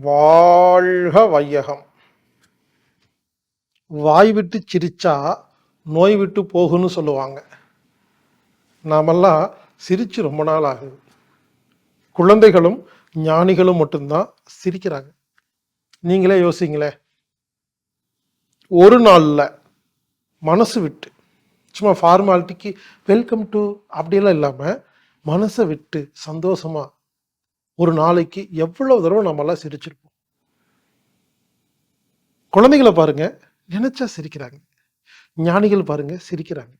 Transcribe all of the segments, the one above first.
வாழ்க வையகம். வாய் விட்டு சிரிச்சா நோய் விட்டு போகுன்னு சொல்லுவாங்க. நாமெல்லாம் சிரிச்சு ரொம்ப நாள் ஆகுது. குழந்தைகளும் ஞானிகளும் மட்டும்தான் சிரிக்கிறாங்க. நீங்களே யோசிங்களே. ஒரு நாளில் மனசு விட்டு சும்மா ஃபார்மாலிட்டிக்கு வெல்கம் டு அப்படியெல்லாம் இல்லாமல் மனசை விட்டு சந்தோஷமா ஒரு நாளைக்கு எவ்வளவு தடவை நம்மளாம் சிரிச்சிருப்போம். குழந்தைகளை பாருங்க நினைச்சா சிரிக்கிறாங்க. ஞானிகள் பாருங்க சிரிக்கிறாங்க.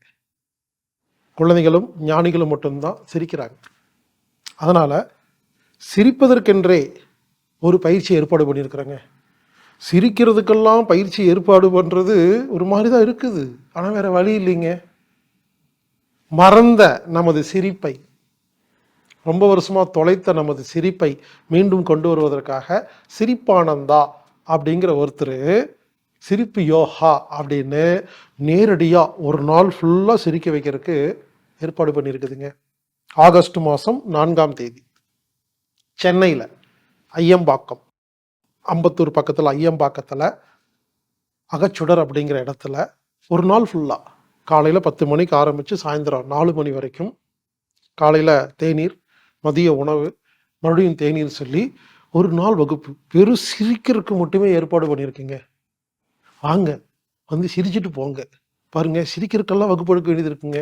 குழந்தைகளும் ஞானிகளும் மட்டும்தான் சிரிக்கிறாங்க. அதனால் சிரிப்பதற்கென்றே ஒரு பயிற்சி ஏற்பாடு பண்ணியிருக்கிறாங்க. சிரிக்கிறதுக்கெல்லாம் பயிற்சி ஏற்பாடு பண்ணுறது ஒரு மாதிரி தான் இருக்குது. ஆனால் வேறு வழி இல்லைங்க. மறந்த நமது சிரிப்பை ரொம்ப வருஷமாக தொலைத்த நமது சிரிப்பை மீண்டும் கொண்டு வருவதற்காக சிரிப்பானந்தா அப்படிங்கிற ஒருத்தர் சிரிப்பு யோகா அப்படின்னு நேரடியாக ஒரு நாள் ஃபுல்லாக சிரிக்க வைக்கிறதுக்கு ஏற்பாடு பண்ணியிருக்குதுங்க. ஆகஸ்ட் மாதம் நான்காம் தேதி. சென்னையில் ஐயம்பாக்கம். அம்பத்தூர் பக்கத்தில் ஐயம்பாக்கத்தில் அகச்சுடர் அப்படிங்கிற இடத்துல ஒரு நாள் ஃபுல்லாக காலையில் பத்து மணிக்கு ஆரம்பித்து சாயந்தரம் நாலு மணி வரைக்கும் காலையில் தேநீர் மதிய உணவு மறுபடியும் தேநீர் சொல்லி ஒரு நாள் வகுப்பு வெறும் சிரிக்கிறதுக்கு மட்டுமே ஏற்பாடு பண்ணியிருக்கீங்க. வாங்க வந்து சிரிச்சிட்டு போங்க. பாருங்க சிரிக்கிறதுக்கெல்லாம் வகுப்பு எடுக்க வேண்டியது இருக்குங்க.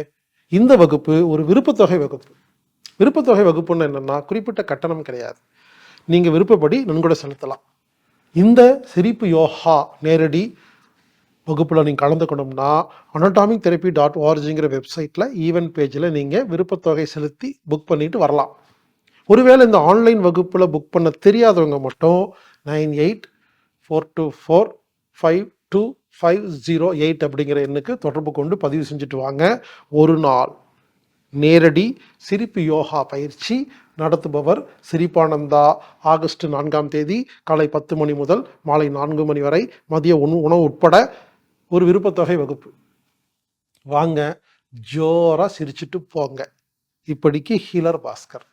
இந்த வகுப்பு ஒரு விருப்பத்தொகை வகுப்பு. விருப்பத்தொகை வகுப்புன்னு என்னென்னா குறிப்பிட்ட கட்டணம் கிடையாது. நீங்கள் விருப்பப்படி நன்கொடை செலுத்தலாம். இந்த சிரிப்பு யோகா நேரடி வகுப்பில் நீங்கள் கலந்துக்கணும்னா அனடாமிக் தெரப்பி டாட் ஓஆர்ஜிங்கிற வெப்சைட்டில் ஈவென்ட் பேஜில் நீங்கள் விருப்பத்தொகை செலுத்தி புக் பண்ணிட்டு வரலாம். ஒருவேளை இந்த ஆன்லைன் வகுப்பில் புக் பண்ண தெரியாதவங்க மட்டும் nine eight four two four five two five zero eight அப்படிங்கிற எண்ணுக்கு தொடர்பு கொண்டு பதிவு செஞ்சுட்டு வாங்க. ஒரு நாள் நேரடி சிரிப்பு யோகா பயிற்சி நடத்துபவர் சிரிப்பானந்தா. ஆகஸ்ட் நான்காம் தேதி காலை பத்து மணி முதல் மாலை நான்கு மணி வரை மதிய உணவு உணவு உட்பட ஒரு விருப்பத்தொகை வகுப்பு. வாங்க ஜோராக சிரிச்சுட்டு போங்க. இப்படிக்கு ஹீலர் பாஸ்கர்.